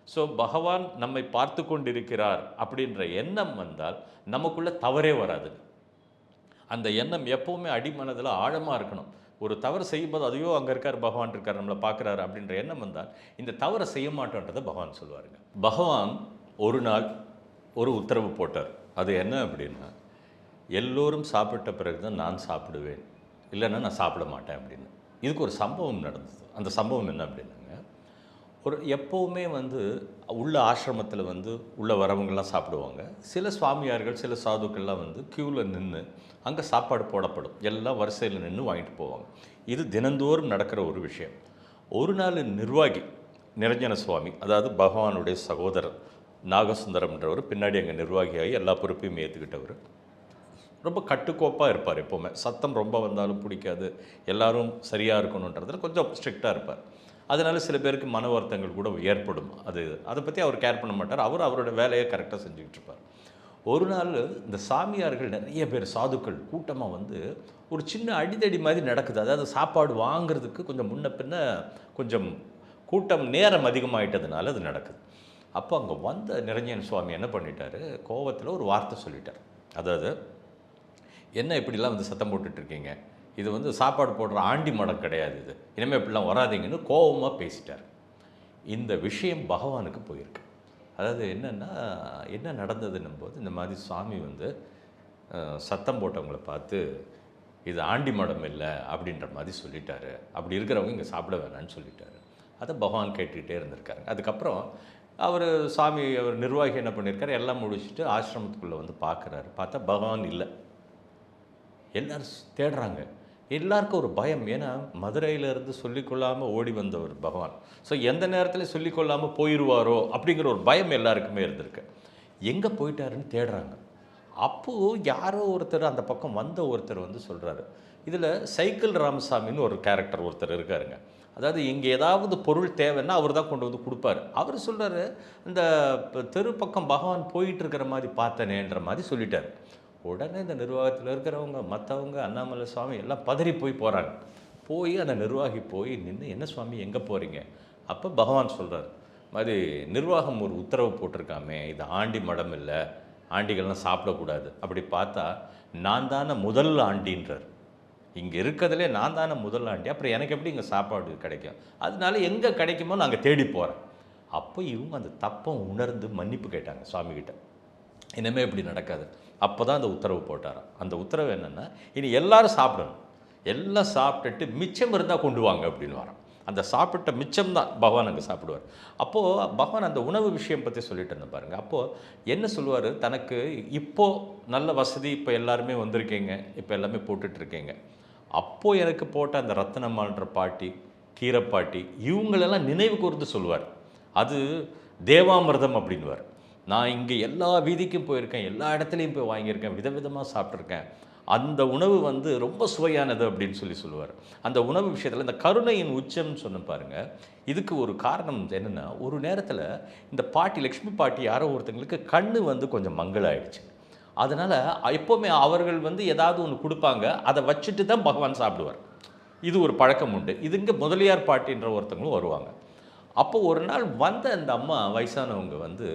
ஸோ பகவான் நம்மை பார்த்து கொண்டிருக்கிறார் அப்படின்ற எண்ணம் வந்தால் நமக்குள்ளே தவறே வராது. அந்த எண்ணம் எப்போவுமே அடிமனதில் ஆழமாக இருக்கணும். ஒரு தவறு செய்யும்போது அதையோ அங்கே இருக்கார் பகவான் இருக்கார் நம்மளை பார்க்குறாரு அப்படின்ற எண்ணம் வந்தால் இந்த தவறை செய்ய மாட்டோன்றதை பகவான் சொல்லுவாருங்க பகவான் ஒரு நாள் ஒரு உத்தரவு போட்டார். அது என்ன அப்படின்னா எல்லோரும் சாப்பிட்ட பிறகு தான் நான் சாப்பிடுவேன். இல்லைன்னா நான் சாப்பிட மாட்டேன் அப்படின்னு. இதுக்கு ஒரு சம்பவம் நடந்தது. அந்த சம்பவம் என்ன அப்படின்னாங்க ஒரு எப்போவுமே வந்து உள்ள ஆசிரமத்தில் வந்து உள்ள வரவங்கெல்லாம் சாப்பிடுவாங்க. சில சுவாமியார்கள் சில சாதுக்கள்லாம் வந்து க்யூவில் நின்று அங்கே சாப்பாடு போடப்படும். எல்லாம் வரிசையில் நின்று வாங்கிட்டு போவாங்க. இது தினந்தோறும் நடக்கிற ஒரு விஷயம். ஒரு நாள் நிர்வாகி நிரஞ்சன சுவாமி அதாவது பகவானுடைய சகோதரர் நாகசுந்தரம்ன்றவர் பின்னாடி அங்கே நிர்வாகியாகி எல்லா பொறுப்பையும் ஏற்றுக்கிட்டவர் ரொம்ப கட்டுக்கோப்பாக இருப்பார் எப்போவுமே. சத்தம் ரொம்ப வந்தாலும் பிடிக்காது. எல்லோரும் சரியாக இருக்கணுன்றதுல கொஞ்சம் ஸ்ட்ரிக்டாக இருப்பார். அதனால் சில பேருக்கு மன வருத்தங்கள் கூட ஏற்படும். அது அதை பற்றி அவர் கேர் பண்ண மாட்டார். அவர் அவரோட வேலையை கரெக்டாக செஞ்சுக்கிட்டு இருப்பார். ஒரு நாள் இந்த சாமியார்கள் நிறைய பேர் சாதுக்கள் கூட்டமாக வந்து ஒரு சின்ன அடிதடி மாதிரி நடக்குது. அதாவது சாப்பாடு வாங்குறதுக்கு கொஞ்சம் முன்ன பின்ன கொஞ்சம் கூட்டம் நேரம் அதிகமாகிட்டதுனால அது நடக்குது. அப்போ அங்கே வந்த நிரஞ்சன் சுவாமி என்ன பண்ணிட்டாரு? கோவத்தில் ஒரு வார்த்தை சொல்லிட்டார். அதாவது என்ன இப்படிலாம் வந்து சத்தம் போட்டுட்ருக்கீங்க இது வந்து சாப்பாடு போடுற ஆண்டி மடம் கிடையாது இது. இனிமேல் இப்படிலாம் வராதீங்கன்னு கோபமாக பேசிட்டார். இந்த விஷயம் பகவானுக்கு போயிருக்கு. அதாவது என்னென்னா என்ன நடந்ததுன்னும் போது இந்த மாதிரி சுவாமி வந்து சத்தம் போட்டவங்கள பார்த்து இது ஆண்டி மடம் இல்லை அப்படின்ற மாதிரி சொல்லிட்டாரு. அப்படி இருக்கிறவங்க இங்கே சாப்பிட வேணாம்னு சொல்லிட்டாரு. அதை பகவான் கேட்டுக்கிட்டே இருந்திருக்காரு. அதுக்கப்புறம் அவர் சாமி அவர் நிர்வாகி என்ன பண்ணியிருக்காரு எல்லாம் முடிச்சுட்டு ஆசிரமத்துக்குள்ளே வந்து பார்க்குறாரு. பார்த்தா பகவான் இல்லை. எல்லோரும் தேடுறாங்க. எல்லாருக்கும் ஒரு பயம். ஏன்னா மதுரையிலேருந்து சொல்லிக்கொள்ளாமல் ஓடி வந்தவர் பகவான். ஸோ எந்த நேரத்தில் சொல்லிக்கொள்ளாமல் போயிடுவாரோ அப்படிங்கிற ஒரு பயம் எல்லாருக்குமே இருந்திருக்கு. எங்கே போயிட்டாருன்னு தேடுறாங்க. அப்போது யாரோ ஒருத்தர் அந்த பக்கம் வந்த ஒருத்தர் வந்து சொல்கிறாரு இதில் சைக்கிள் ராமசாமின்னு ஒரு கேரக்டர் ஒருத்தர் இருக்காருங்க. அதாவது இங்கே ஏதாவது பொருள் தேவைன்னா அவர் தான் கொண்டு வந்து கொடுப்பாரு. அவர் சொல்கிறாரு இந்த தெரு பக்கம் பகவான் போயிட்டு இருக்கிற மாதிரி பார்த்தனேன்ற மாதிரி சொல்லிட்டார். உடனே இந்த நிர்வாகத்தில் இருக்கிறவங்க மற்றவங்க அண்ணாமலை சுவாமி எல்லாம் பதறி போய் போகிறாங்க போய் அந்த நிர்வாகி போய் நின்று என்ன சுவாமி எங்கே போகிறீங்க அப்போ பகவான் சொல்கிறார் மாதிரி நிர்வாகம் ஒரு உத்தரவு போட்டிருக்காமே இது ஆண்டி மடம் இல்லை ஆண்டிகள்லாம் சாப்பிடக்கூடாது. அப்படி பார்த்தா நான் தானே முதல் ஆண்டின்றார். இங்கே இருக்கிறதுலே நான் தானே முதல் ஆண்டி அப்புறம் எனக்கு எப்படி இங்கே சாப்பாடு கிடைக்கும்? அதனால எங்கே கிடைக்குமோ நாங்கள் தேடி போகிறேன் அப்போ இவங்க அந்த தப்பை உணர்ந்து மன்னிப்பு கேட்டாங்க சுவாமிகிட்ட. இனிமேல் இப்படி நடக்காது. அப்போ தான் அந்த உத்தரவு போட்டாராம். அந்த உத்தரவு என்னென்னா இனி எல்லோரும் சாப்பிடணும். எல்லாம் சாப்பிட்டுட்டு மிச்சம் இருந்தால் கொண்டு வாங்க அப்படின்னு வரோம். அந்த சாப்பிட்ட மிச்சம் தான் பகவான் அங்கே சாப்பிடுவார். அப்போது பகவான் அந்த உணவு விஷயம் பற்றி சொல்லிட்டு இருந்த பாருங்க. அப்போது என்ன சொல்லுவார்? தனக்கு இப்போது நல்ல வசதி இப்போ எல்லாருமே வந்திருக்கீங்க. இப்போ எல்லாமே போட்டுட்ருக்கீங்க. அப்போது எனக்கு போட்ட அந்த ரத்தனம்மான்ற பாட்டி கீரைப்பாட்டி இவங்களெல்லாம் நினைவு கூர்ந்து சொல்லுவார். அது தேவாமிர்தம் அப்படின்னுவார். நான் இங்கே எல்லா வீதிக்கும் போயிருக்கேன் எல்லா இடத்துலையும் போய் வாங்கியிருக்கேன் விதவிதமாக சாப்பிட்ருக்கேன் அந்த உணவு வந்து ரொம்ப சுவையானது அப்படின்னு சொல்லி சொல்லுவார். அந்த உணவு விஷயத்தில் இந்த கருணையின் உச்சம்னு சொன்ன பாருங்கள் இதுக்கு ஒரு காரணம் என்னென்னா ஒரு நேரத்தில் இந்த பாட்டி லக்ஷ்மி பாட்டி யாரோ ஒருத்தங்களுக்கு கண்ணு வந்து கொஞ்சம் மங்களாயிடுச்சு அதனால் எப்போவுமே அவர்கள் வந்து ஏதாவது ஒன்று கொடுப்பாங்க அதை வச்சுட்டு தான் பகவான் சாப்பிடுவார். இது ஒரு பழக்கம் உண்டு. இது இங்கே முதலியார் பாட்டின்ற ஒருத்தவங்களும் வருவாங்க. அப்போ ஒரு நாள் வந்த அந்த அம்மா வயசானவங்க வந்து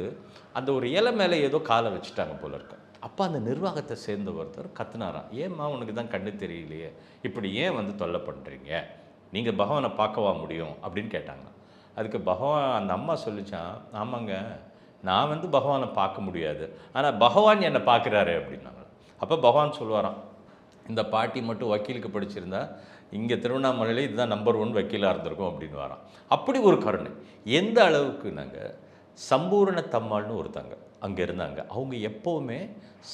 அந்த ஒரு இலை மேலே ஏதோ காலை வச்சுட்டாங்க போல இருக்கு. அப்போ அந்த நிர்வாகத்தை சேர்ந்த ஒருத்தர் கத்துனாராம் ஏம்மா உனக்கு தான் கண்ணு தெரியலையே இப்படி ஏன் வந்து தொல்லை பண்ணுறீங்க நீங்கள் பகவானை பார்க்கவா முடியும்? அப்படின்னு கேட்டாங்க. அதுக்கு பகவான் அந்த அம்மா சொல்லிச்சான் ஆமாங்க நான் வந்து பகவானை பார்க்க முடியாது. ஆனால் பகவான் என்னை பார்க்குறாரு அப்படின்னாங்க. அப்போ பகவான் சொல்லுவாராம் இந்த பாட்டி மட்டும் வக்கீலுக்கு படிச்சிருந்தா இங்கே திருவண்ணாமலையில் இதுதான் நம்பர் ஒன் வக்கீலாக இருந்திருக்கும் அப்படின்னு வரான். அப்படி ஒரு கருணை. எந்த அளவுக்கு நாங்கள் சம்பூரண தம்மாள்னு ஒருத்தங்க அங்கே இருந்தாங்க. அவங்க எப்போவுமே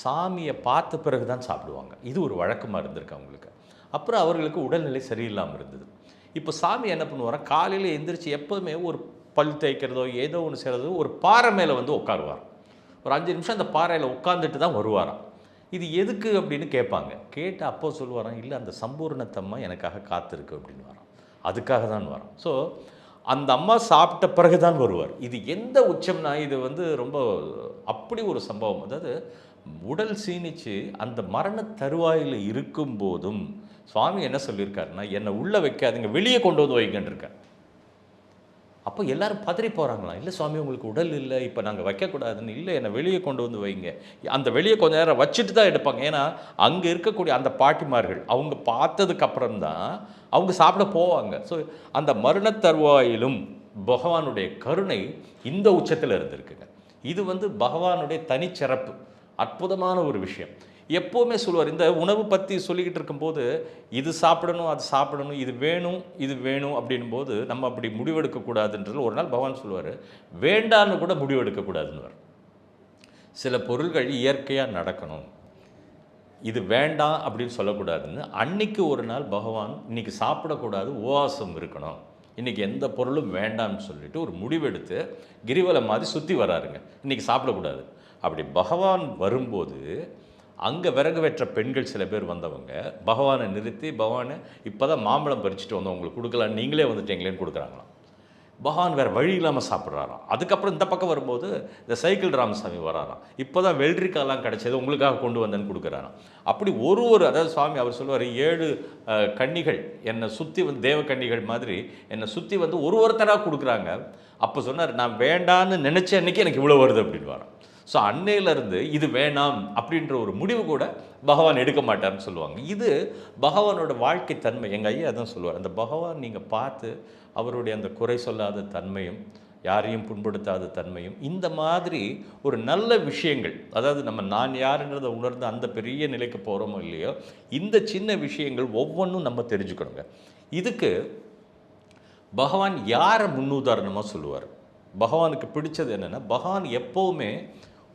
சாமியை பார்த்த பிறகு தான் சாப்பிடுவாங்க. இது ஒரு வழக்கமாக இருந்திருக்கு அவங்களுக்கு. அப்புறம் அவர்களுக்கு உடல்நிலை சரியில்லாமல் இருந்தது. இப்போ சாமி என்ன பண்ணுவார்? காலையில் எந்திரிச்சு எப்போதுமே ஒரு பல் தேய்க்கிறதோ ஏதோ ஒன்று செய்கிறதோ ஒரு பாறை மேலே வந்து உட்காருவார் ஒரு அஞ்சு நிமிஷம் அந்த பாறையில் உட்காந்துட்டு தான் வருவாராம். இது எதுக்கு அப்படின்னு கேட்பாங்க. கேட்டு அப்போ சொல்லுவாராம் இல்லை அந்த சம்பூர்ணத்தம்மா எனக்காக காத்திருக்கு அப்படின்னு வரோம். அதுக்காக தான் வரோம். ஸோ அந்த அம்மா சாப்பிட்ட பிறகு தான் வருவார். இது எந்த உச்சம்னா இது வந்து ரொம்ப அப்படி ஒரு சம்பவம். அதாவது உடல் சீனிச்சு அந்த மரண தருவாயில் இருக்கும்போதும் சுவாமி என்ன சொல்லியிருக்காருன்னா என்னை உள்ளே வைக்காதீங்க வெளியே கொண்டு வந்து வைங்கன்னு இருக்கார் அப்போ எல்லாரும் பதறி போகிறாங்களாம் இல்லை சுவாமி உங்களுக்கு உடல் இல்லை இப்போ நாங்கள் வைக்கக்கூடாதுன்னு. இல்லை என்னை வெளியே கொண்டு வந்து வைங்க. அந்த வெளியே கொஞ்ச நேரம் வச்சுட்டு தான் எடுப்பாங்க. ஏன்னா அங்கே இருக்கக்கூடிய அந்த பாட்டிமார்கள் அவங்க பார்த்ததுக்கு தான் அவங்க சாப்பிட போவாங்க. ஸோ அந்த மரணத்தருவாயிலும் பகவானுடைய கருணை இந்த உச்சத்தில் இருந்திருக்குங்க. இது வந்து பகவானுடைய தனிச்சிறப்பு. அற்புதமான ஒரு விஷயம். எப்போவுமே சொல்லுவார் இந்த உணவு பற்றி சொல்லிக்கிட்டு இருக்கும்போது இது சாப்பிடணும் அது சாப்பிடணும் இது வேணும் இது வேணும் அப்படின்னும் போது நம்ம அப்படி முடிவெடுக்கக்கூடாதுன்றது ஒரு நாள் பகவான் சொல்லுவார். வேண்டான்னு கூட முடிவெடுக்கக்கூடாதுன்னு சில பொருள்கள் இயற்கையாக நடக்கணும். இது வேண்டாம் அப்படின்னு சொல்லக்கூடாதுன்னு அன்னைக்கு ஒரு நாள் பகவான் இன்றைக்கி சாப்பிடக்கூடாது உபவாசம் இருக்கணும். இன்றைக்கி எந்த பொருளும் வேண்டாம்னு சொல்லிட்டு ஒரு முடிவெடுத்து கிரிவலம் மாதிரி சுற்றி வராருங்க. இன்றைக்கி சாப்பிடக்கூடாது. அப்படி பகவான் வரும்போது அங்கே விறகு வெற்ற பெண்கள் சில பேர் வந்தவங்க பகவானை நிறுத்தி பகவானை இப்போ தான் மாம்பழம் பறிச்சுட்டு வந்தோம் உங்களுக்கு கொடுக்கலாம் நீங்களே வந்துட்டீங்களேன்னு கொடுக்குறாங்களாம். பகவான் வேறு வழி இல்லாமல் சாப்பிட்றாராம். அதுக்கப்புறம் இந்த பக்கம் வரும்போது இந்த சைக்கிள் ராமசாமி வராராம். இப்போ தான் வெள்ளரிக்காலாம் கிடைச்சது உங்களுக்காக கொண்டு வந்தேன்னு கொடுக்குறாராம். அப்படி ஒரு ஒரு அதாவது சுவாமி அவர் சொல்லுவார் ஏழு கன்னிகள் என்னை சுற்றி வந்து தேவ கன்னிகள் மாதிரி என்னை சுற்றி வந்து ஒரு ஒருத்தராக கொடுக்குறாங்க. அப்போ சொன்னார் நான் வேண்டான்னு நினச்ச அன்னைக்கு எனக்கு இவ்வளோ வருது அப்படின்னு வரான் ஸோ அன்னையிலேருந்து இது வேணாம் அப்படின்ற ஒரு முடிவு கூட பகவான் எடுக்க மாட்டார்னு சொல்லுவாங்க. இது பகவானோட வாழ்க்கை தன்மை. எங்கள் ஐயா அதான் சொல்லுவார். அந்த பகவான் நீங்கள் பார்த்து அவருடைய அந்த குறை சொல்லாத தன்மையும் யாரையும் புண்படுத்தாத தன்மையும் இந்த மாதிரி ஒரு நல்ல விஷயங்கள் அதாவது நம்ம நான் யாருன்றதை உணர்ந்து அந்த பெரிய நிலைக்கு போகிறோமோ இல்லையோ இந்த சின்ன விஷயங்கள் ஒவ்வொன்றும் நம்ம தெரிஞ்சுக்கணுங்க. இதுக்கு பகவான் யாரை முன்னுதாரணமாக சொல்லுவார்? பகவானுக்கு பிடிச்சது என்னென்னா பகவான் எப்போவுமே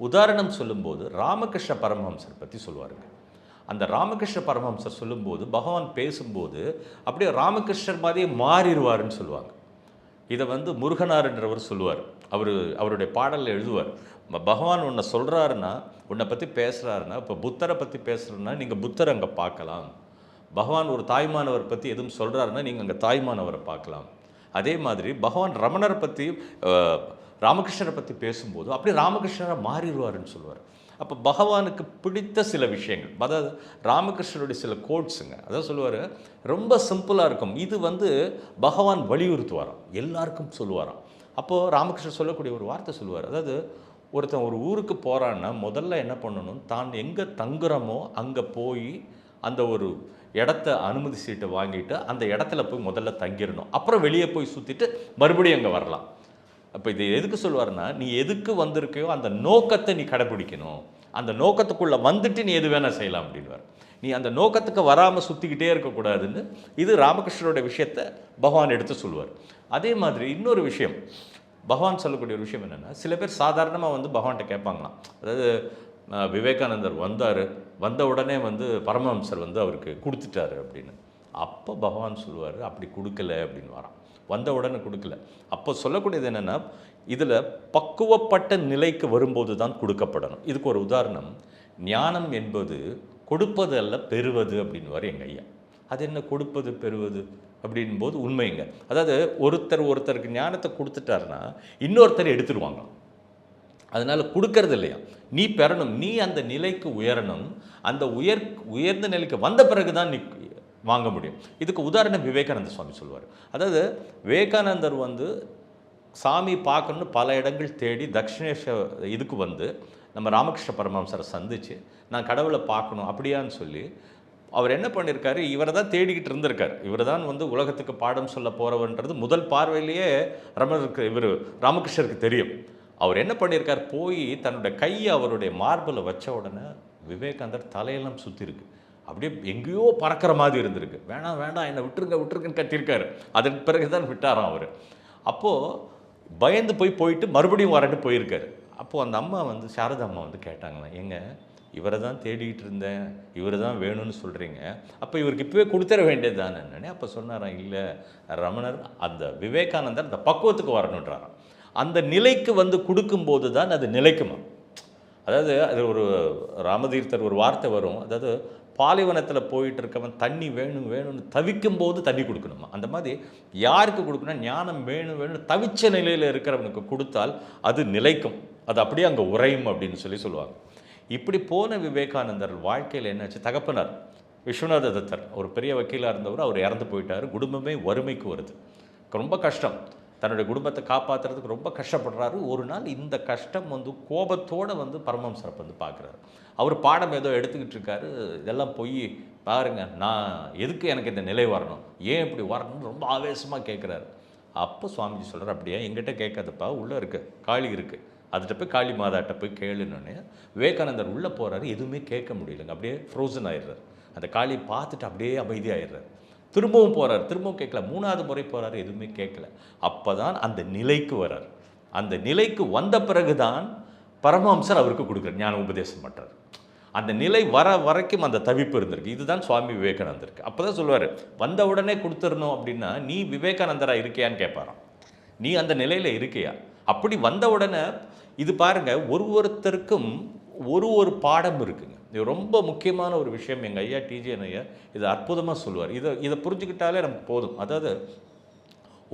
உதாரணம் சொல்லும்போது ராமகிருஷ்ண பரமஹம்சர் பற்றி சொல்லுவாருங்க. அந்த ராமகிருஷ்ண பரமஹம்சர் சொல்லும்போது பகவான் பேசும்போது அப்படியே ராமகிருஷ்ணர் மாதிரியே மாறிடுவாருன்னு சொல்லுவாங்க. இதை வந்து முருகனார்ன்றவர் சொல்லுவார். அவர் அவருடைய பாடலில் எழுதுவார். பகவான் உன்னை சொல்கிறாருன்னா உன்னை பற்றி பேசுகிறாருன்னா இப்போ புத்தரை பற்றி பேசுகிறேன்னா நீங்கள் புத்தர் அங்கே பார்க்கலாம். பகவான் ஒரு தாய்மானவர் பற்றி எதுவும் சொல்கிறாருன்னா நீங்கள் அங்கே தாய்மானவரை பார்க்கலாம். அதே மாதிரி பகவான் ரமணரை பற்றி ராமகிருஷ்ணரை பற்றி பேசும்போது அப்படியே ராமகிருஷ்ணரை மாறிடுவாருன்னு சொல்லுவார். அப்போ பகவானுக்கு பிடித்த சில விஷயங்கள் அதாவது ராமகிருஷ்ணருடைய சில கோட்ஸுங்க அதான் சொல்லுவார் ரொம்ப சிம்பிளாக இருக்கும். இது வந்து பகவான் வலியுறுத்துவாராம் எல்லாருக்கும் சொல்லுவாராம். அப்போது ராமகிருஷ்ணர் சொல்லக்கூடிய ஒரு வார்த்தை சொல்லுவார் அதாவது ஒருத்தன் ஒரு ஊருக்கு போகிறான்னா முதல்ல என்ன பண்ணணும் தான் எங்கே தங்குறமோ அங்கே போய் அந்த ஒரு இடத்த அனுமதி சீட்டை வாங்கிட்டு அந்த இடத்துல போய் முதல்ல தங்கிடணும். அப்புறம் வெளியே போய் சுற்றிட்டு மறுபடியும் அங்கே வரலாம். அப்போ இது எதுக்கு சொல்லுவாருன்னா நீ எதுக்கு வந்திருக்கையோ அந்த நோக்கத்தை நீ கடைபிடிக்கணும். அந்த நோக்கத்துக்குள்ளே வந்துட்டு நீ எது வேணால் செய்யலாம் அப்படின்வார் நீ அந்த நோக்கத்துக்கு வராமல் சுற்றிக்கிட்டே இருக்கக்கூடாதுன்னு இது ராமகிருஷ்ணனுடைய விஷயத்தை பகவான் எடுத்து சொல்லுவார். அதே மாதிரி இன்னொரு விஷயம் பகவான் சொல்லக்கூடிய ஒரு விஷயம் என்னென்னா சில பேர் சாதாரணமாக வந்து பகவான்கிட்ட கேட்பாங்களாம். அதாவது விவேகானந்தர் வந்தார் வந்த உடனே வந்து பரமஹம்சர் வந்து அவருக்கு கொடுத்துட்டாரு அப்படின்னு. அப்போ பகவான் சொல்லுவார் அப்படி கொடுக்கல அப்படின்னு வரான். வந்த உடனே கொடுக்கல. அப்போ சொல்லக்கூடியது என்னென்னா இதில் பக்குவப்பட்ட நிலைக்கு வரும்போது தான் கொடுக்கப்படணும். இதுக்கு ஒரு உதாரணம். ஞானம் என்பது கொடுப்பது அல்ல பெறுவது அப்படின்னு எங்கள் ஐயா. அது என்ன கொடுப்பது பெறுவது அப்படின் போது உண்மைங்க அதாவது ஒருத்தர் ஒருத்தருக்கு ஞானத்தை கொடுத்துட்டாருன்னா இன்னொருத்தர் எடுத்துடுவாங்க அதனால் கொடுக்கறது இல்லையா? நீ பெறணும் நீ அந்த நிலைக்கு உயரணும். அந்த உயர் உயர்ந்த நிலைக்கு வந்த பிறகு தான் நீ வாங்க முடியும். இதுக்கு உதாரணம் விவேகானந்த சுவாமி சொல்லுவார் அதாவது விவேகானந்தர் வந்து சாமி பார்க்கணும்னு பல இடங்கள் தேடி தக்ஷிணேஷ இதுக்கு வந்து நம்ம ராமகிருஷ்ண பரமஹம்சரை சந்தித்து நான் கடவுளை பார்க்கணும் அப்படியான்னு சொல்லி அவர் என்ன பண்ணியிருக்காரு இவரை தான் தேடிக்கிட்டு இருந்திருக்கார். இவர் தான் வந்து உலகத்துக்கு பாடம் சொல்ல போகிறவன்றது முதல் பார்வையிலேயே ரமணருக்கு இவர் ராமகிருஷ்ணருக்கு தெரியும். அவர் என்ன பண்ணியிருக்கார் போய் தன்னுடைய கையை அவருடைய மார்பில் வச்ச உடனே விவேகானந்தர் தலையெல்லாம் சுற்றிருக்கு அப்படியே எங்கேயோ பறக்கிற மாதிரி இருந்திருக்கு. வேணாம் வேண்டாம் என்னை விட்டுருங்க விட்டுருங்கன்னு கத்திருக்காரு. அதன் பிறகு தான் விட்டாராம் அவர். அப்போது பயந்து போய் போயிட்டு மறுபடியும் வரட்டு போயிருக்காரு. அப்போது அந்த அம்மா வந்து சாரதா அம்மா வந்து கேட்டாங்களாம் ஏங்க இவரை தான் தேடிக்கிட்டு இருந்தேன். இவர் தான் வேணும்னு சொல்கிறீங்க அப்போ இவருக்கு இப்போவே கொடுத்துட வேண்டியது தானே அப்போ சொன்னாராம் இல்லை ரமணர் அந்த விவேகானந்தர் அந்த பக்குவத்துக்கு வரணுன்றாராம். அந்த நிலைக்கு வந்து கொடுக்கும்போது தான் அது நிலைக்குமா அதாவது அது ஒரு ராமதீர்த்தர் ஒரு வார்த்தை வரும். அதாவது பாலைவனத்தில் போயிட்டு இருக்கவன் தண்ணி வேணும் வேணும்னு தவிக்கும் போது தண்ணி கொடுக்கணுமா? அந்த மாதிரி யாருக்கு கொடுக்கணும் ஞானம் வேணும் வேணும்னு தவிச்ச நிலையில் இருக்கிறவனுக்கு கொடுத்தால் அது நிலைக்கும். அது அப்படியே அங்கே உறையும் அப்படின்னு சொல்லி சொல்லுவாங்க. இப்படி போன விவேகானந்தர் வாழ்க்கையில் என்னாச்சு தகப்பனார் விஸ்வநாத தத்தர் ஒரு பெரிய வக்கீலாக இருந்தவர் அவர் இறந்து போயிட்டார். குடும்பமே வறுமைக்கு வருது. ரொம்ப கஷ்டம். தன்னுடைய குடும்பத்தை காப்பாற்றுறதுக்கு ரொம்ப கஷ்டப்படுறாரு. ஒரு நாள் இந்த கஷ்டம் வந்து கோபத்தோடு வந்து பரமம்சரப்பை வந்து பார்க்குறாரு அவர் பாடம் ஏதோ எடுத்துக்கிட்டு இருக்காரு. இதெல்லாம் போய் பாருங்க நான் எதுக்கு எனக்கு இந்த நிலை வரணும்? ஏன் இப்படி வரணும்னு ரொம்ப ஆவேசமாக கேட்குறாரு அப்போ சுவாமிஜி சொல்கிறார் அப்படியே எங்கிட்ட கேட்காதப்பா உள்ளே இருக்கு காளி இருக்குது அதுகிட்ட போய் காளி மாதாட்ட போய் கேளுன்னு விவேகானந்தர் உள்ளே போகிறாரு எதுவுமே கேட்க முடியலங்க. அப்படியே ஃப்ரோசன் ஆயிடுறாரு. அந்த காளியை பார்த்துட்டு அப்படியே அமைதியாயிடுறாரு. திரும்பவும் போகிறார் திரும்பவும் கேட்கல. மூணாவது முறை போகிறார் எதுவுமே கேட்கல. அப்போ தான் அந்த நிலைக்கு வரார். அந்த நிலைக்கு வந்த பிறகு தான் பரமஹம்சர் அவருக்கு கொடுக்குறார். ஞான உபதேசம் பண்ணுறார் அந்த நிலை வர வரைக்கும் அந்த தவிப்பு இருந்திருக்கு. இதுதான் சுவாமி விவேகானந்தருக்கு. அப்போ தான் சொல்லுவார் வந்த உடனே கொடுத்துடணும் அப்படின்னா நீ விவேகானந்தரா இருக்கியான்னு கேட்பாராம். நீ அந்த நிலையில் இருக்கியா? அப்படி வந்த உடனே இது பாருங்கள் ஒரு ஒருத்தருக்கும் ஒரு ஒரு பாடம் இருக்குங்க. இது ரொம்ப முக்கியமான ஒரு விஷயம் எங்கள் ஐயா டிஜிஎன் ஐயா இது அற்புதமாக சொல்லுவார். இதை இதை புரிஞ்சுக்கிட்டாலே நமக்கு போதும். அதாவது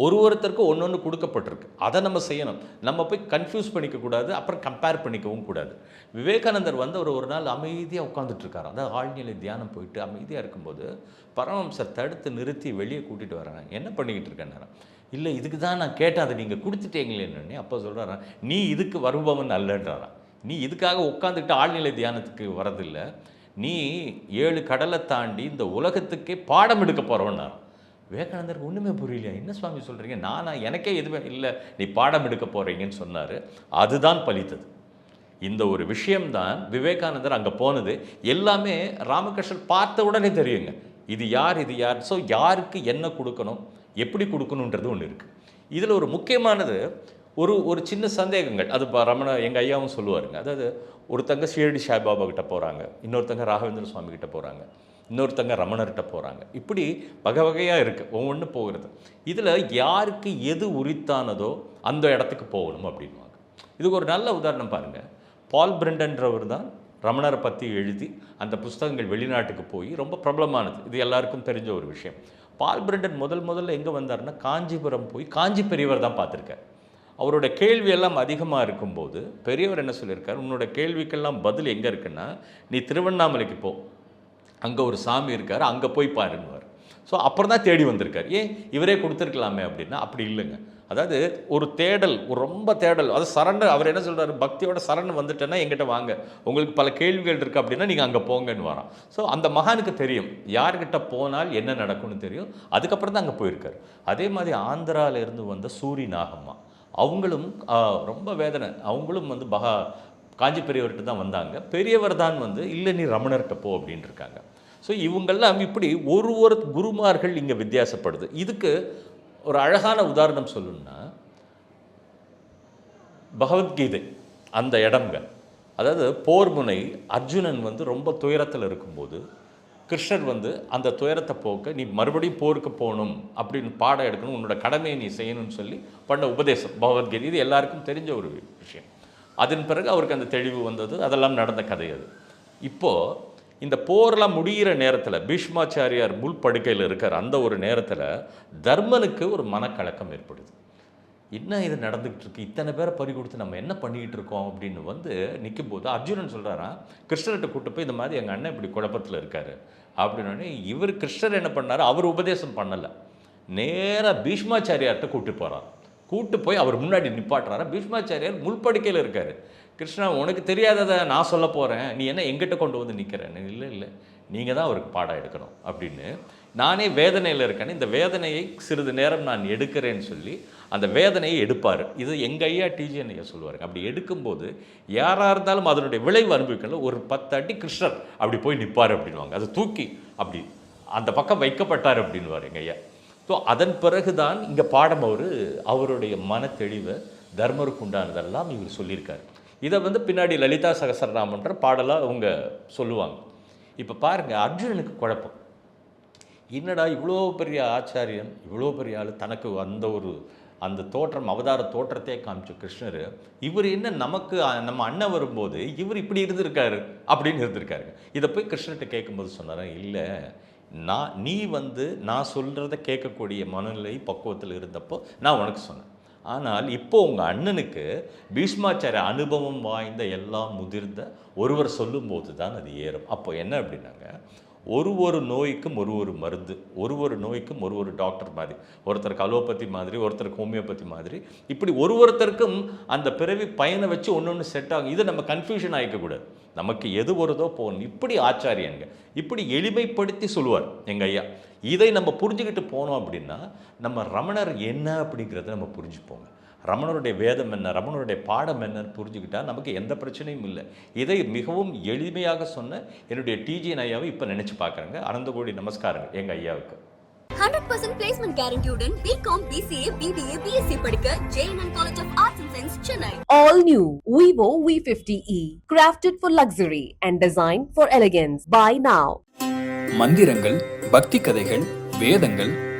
ஒரு ஒருத்தருக்கும் ஒன்று ஒன்று கொடுக்கப்பட்டிருக்கு. அதை நம்ம செய்யணும். நம்ம போய் கன்ஃபியூஸ் பண்ணிக்க கூடாது அப்புறம் கம்பேர் பண்ணிக்கவும் கூடாது. விவேகானந்தர் வந்து அவர் ஒரு நாள் அமைதியாக உட்காந்துட்ருக்காரு அதாவது ஆழ்நிலை தியானம் போயிட்டு அமைதியாக இருக்கும்போது பரமம்சர் தடுத்து நிறுத்தி வெளியே கூட்டிகிட்டு வராங்க என்ன பண்ணிக்கிட்டு இருக்கேன் இல்லை இதுக்கு தான் நான் கேட்டேன். அதை நீங்கள் கொடுத்துட்டீங்களேன்னு. அப்போ சொல்கிறாரா நீ இதுக்கு வருபவன் அல்லன்றாரான் நீ இதுக்காக உட்காந்துக்கிட்டு ஆழ்நிலை தியானத்துக்கு வரதில்லை நீ ஏழு கடலை தாண்டி இந்த உலகத்துக்கே பாடம் எடுக்க போகிறோன்னா விவேகானந்தருக்கு ஒன்றுமே புரியலையா? என்ன சுவாமி சொல்கிறீங்க நானா எனக்கே எதுவுமே இல்லை. நீ பாடம் எடுக்க போகிறீங்கன்னு சொன்னார். அதுதான் பலித்தது. இந்த ஒரு விஷயம்தான் விவேகானந்தர் அங்கே போனது. எல்லாமே ராமகிருஷ்ணன் பார்த்த உடனே தெரியுங்க. இது யார் இது யார்? ஸோ யாருக்கு என்ன கொடுக்கணும்? எப்படி கொடுக்கணுன்றது ஒன்று இருக்குது இதில் ஒரு முக்கியமானது ஒரு ஒரு சின்ன சந்தேகங்கள். அது இப்போ ரமண எங்கள் ஐயாவும் சொல்லுவாருங்க. அதாவது ஒருத்தங்க ஷீரடி சாய்பாபா கிட்ட போகிறாங்க இன்னொருத்தங்க ராகவேந்திர சுவாமி கிட்ட போகிறாங்க இன்னொருத்தங்க ரமணர்கிட்ட போகிறாங்க இப்படி வகை வகையாக இருக்குது ஒவ்வொன்று போகிறது. இதில் யாருக்கு எது உரித்தானதோ அந்த இடத்துக்கு போகணும் அப்படின்வாங்க இதுக்கு ஒரு நல்ல உதாரணம் பாருங்கள் பால் பிரெண்டன்றவர் தான் ரமணரை பற்றி எழுதி அந்த புஸ்தகங்கள் வெளிநாட்டுக்கு போய் ரொம்ப பிரபலமானது. இது எல்லாருக்கும் தெரிஞ்ச ஒரு விஷயம். பால் பிரெண்டன் முதல் முதல்ல எங்கே வந்தாருன்னா காஞ்சிபுரம் போய் காஞ்சி பெரியவர் தான் பார்த்துருக்கார். அவரோட கேள்வி எல்லாம் அதிகமாக இருக்கும்போது பெரியவர் என்ன சொல்லியிருக்கார்? உன்னோட கேள்விக்கெல்லாம் பதில் எங்கே இருக்குன்னா நீ திருவண்ணாமலைக்கு போ. அங்கே ஒரு சாமி இருக்கார் அங்கே போய் பாருன்னுவார். ஸோ அப்புறம் தான் தேடி வந்திருக்கார். ஏன் இவரே கொடுத்துருக்கலாமே அப்படின்னா அப்படி இல்லைங்க. அதாவது ஒரு தேடல் ஒரு ரொம்ப தேடல் அது சரண்டர் அவர் என்ன சொல்கிறார் பக்தியோட சரண் வந்துட்டேன்னா எங்கிட்ட வாங்க. உங்களுக்கு பல கேள்விகள் இருக்குது அப்படின்னா நீங்கள் அங்கே போங்கன்னு வரோம் ஸோ அந்த மகானுக்கு தெரியும் யார்கிட்ட போனால் என்ன நடக்கும்னு தெரியும். அதுக்கப்புறம் தான் அங்கே போயிருக்கார். அதே மாதிரி ஆந்திரால இருந்து வந்த சூரி நாகம்மா. அவங்களும் ரொம்ப வேதனை. அவங்களும் வந்து பகா காஞ்சி பெரியவர்கிட்ட தான் வந்தாங்க. பெரியவர் தான் வந்து இல்லை நீ ரமணர்கிட்ட போ அப்படின்னு இருக்காங்க ஸோ இவங்கெல்லாம் இப்படி ஒரு ஒரு குருமார்கள் இங்கே வித்தியாசப்படுது. இதுக்கு ஒரு அழகான உதாரணம் சொல்லணும்னா பகவத்கீதை அந்த இடம்ங்க. அதாவது போர் முனை அர்ஜுனன் வந்து ரொம்ப துயரத்தில் இருக்கும்போது கிருஷ்ணர் வந்து அந்த துயரத்தை போக்க நீ மறுபடியும் போருக்கு போகணும் அப்படின்னு பாடம் எடுக்கணும் உன்னோட கடமையை நீ செய்யணும்னு சொல்லி பண்ண உபதேசம். பகவத்கீதை இது எல்லாருக்கும் தெரிஞ்ச ஒரு விஷயம். அதன் பிறகு அவருக்கு அந்த தெளிவு வந்தது. அதெல்லாம் நடந்த கதை அது. இப்போது இந்த போரெலாம் முடிகிற நேரத்தில் பீஷ்மாச்சாரியார் முள் படுக்கையில் இருக்கார். அந்த ஒரு நேரத்தில் தர்மனுக்கு ஒரு மனக்கலக்கம் ஏற்படுது. என்ன இது நடந்துக்கிட்டு இருக்கு? இத்தனை பேரை பறி கொடுத்து நம்ம என்ன பண்ணிக்கிட்டு இருக்கோம் அப்படின்னு வந்து நிற்கும் போது அர்ஜுனன் சொல்கிறாராம் கிருஷ்ணர்கிட்ட கூட்டு போய் இந்த மாதிரி எங்கள் அண்ணன் இப்படி குழப்பத்தில் இருக்கார். அப்படின்னோடனே இவர் கிருஷ்ணர் என்ன பண்ணார்? அவர் உபதேசம் பண்ணலை. நேராக பீஷ்மாச்சாரியார்கிட்ட கூட்டு போகிறார் கூட்டு போய் அவர் முன்னாடி நிப்பாட்டுறாரு. பீஷ்மாச்சாரியார் முள்படுக்கையில் இருக்கார். கிருஷ்ணா உனக்கு தெரியாததை நான் சொல்ல போகிறேன் நீ என்ன எங்கிட்ட கொண்டு வந்து நிற்கிறேன் இல்லை இல்லை நீங்கள் தான் அவருக்கு பாடம் எடுக்கணும். அப்படின்னு நானே வேதனையில் இருக்கேன். இந்த வேதனையை சிறிது நேரம் நான் எடுக்கிறேன்னு சொல்லி அந்த வேதனையை எடுப்பார். இது எங்கள் ஐயா டிஜிஎன் ஐயா சொல்லுவார் அப்படி எடுக்கும்போது யாராக இருந்தாலும் அதனுடைய விளைவு அனுபவிக்கணும் ஒரு பத்து அடி கிருஷ்ணர் அப்படி போய் நிற்பார் அப்படின்வாங்க அதை தூக்கி அப்படி அந்த பக்கம் வைக்கப்பட்டார் அப்படின்வார் எங்கள் ஐயா. ஸோ அதன் பிறகுதான் இங்கே பாடம் அவர் அவருடைய மன தெளிவை தர்மருக்கு உண்டானதெல்லாம் இவர் சொல்லியிருக்காரு. இதை வந்து பின்னாடி லலிதா சகசரராமன்ற பாடலாக அவங்க சொல்லுவாங்க. இப்போ பாருங்கள் அர்ஜுனனுக்கு குழப்பம். என்னடா இவ்வளோ பெரிய ஆச்சாரியன் இவ்வளோ பெரிய ஆள் தனக்கு அந்த ஒரு அந்த தோற்றம் அவதார தோற்றத்தையே காமிச்ச கிருஷ்ணர் இவர் என்ன நமக்கு நம்ம அண்ணன் வரும்போது இவர் இப்படி இருந்திருக்காரு அப்படின்னு இருந்திருக்காரு இதை போய் கிருஷ்ணர்கிட்ட கேட்கும்போது சொன்னாரா இல்லை நான் நீ வந்து நான் சொல்கிறத கேட்கக்கூடிய மனநிலை பக்குவத்தில் இருந்தப்போ நான் உனக்கு சொன்னேன். ஆனால் இப்போ உங்கள் அண்ணனுக்கு பீஷ்மாச்சாரிய அனுபவம் வாய்ந்த எல்லாம் முதிர்ந்த ஒருவர் சொல்லும்போது தான் அது ஏறும். அப்போ என்ன அப்படின்னாங்க ஒரு ஒரு நோய்க்கும் ஒரு ஒரு மருந்து ஒரு ஒரு நோய்க்கும் ஒரு ஒரு டாக்டர் மாதிரி. ஒருத்தருக்கு அலோபதி மாதிரி ஒருத்தருக்கு ஹோமியோபதி மாதிரி. இப்படி ஒரு ஒருத்தருக்கும் அந்த பிறவி பயனை வச்சு ஒன்று ஒன்று செட் ஆகும். இதை நம்ம கன்ஃபியூஷன் ஆகிக்கக்கூடாது நமக்கு எது வருதோ போகணும். இப்படி ஆச்சாரியங்க இப்படி எளிமைப்படுத்தி சொல்லுவார் எங்கள் ஐயா. இதை நம்ம புரிஞ்சுக்கிட்டு போனோம் அப்படின்னா நம்ம ரமணர் என்ன அப்படிங்கிறத நம்ம புரிஞ்சுப்போங்க. ரமணருடைய வேதம் என்ன ரமணருடைய பாடம் என்னன்னு புரிஞ்சுக்கிட்டா நமக்கு எந்த பிரச்சனையும் இல்லை. இதை மிகவும் எளிமையாக சொன்ன என்னுடைய டிஜி ஐயாவை இப்போ நினச்சி பார்க்குறேங்க. அனந்த கோடி நமஸ்காரங்கள். எங்கள் ஐயாவுக்கு. ஹண்ட்ரட் பர்சன்ட் பிளேஸ்மெண்ட் கேரண்டியுடன் பிகாம் பிசிஏ பிபிஏ பிஎஸ்சி படிக்க JNN college of arts and science Chennai All new Vivo V50e, crafted for luxury and designed for elegance. Buy now. மந்திரங்கள் பக்தி கதைகள் வேதங்கள்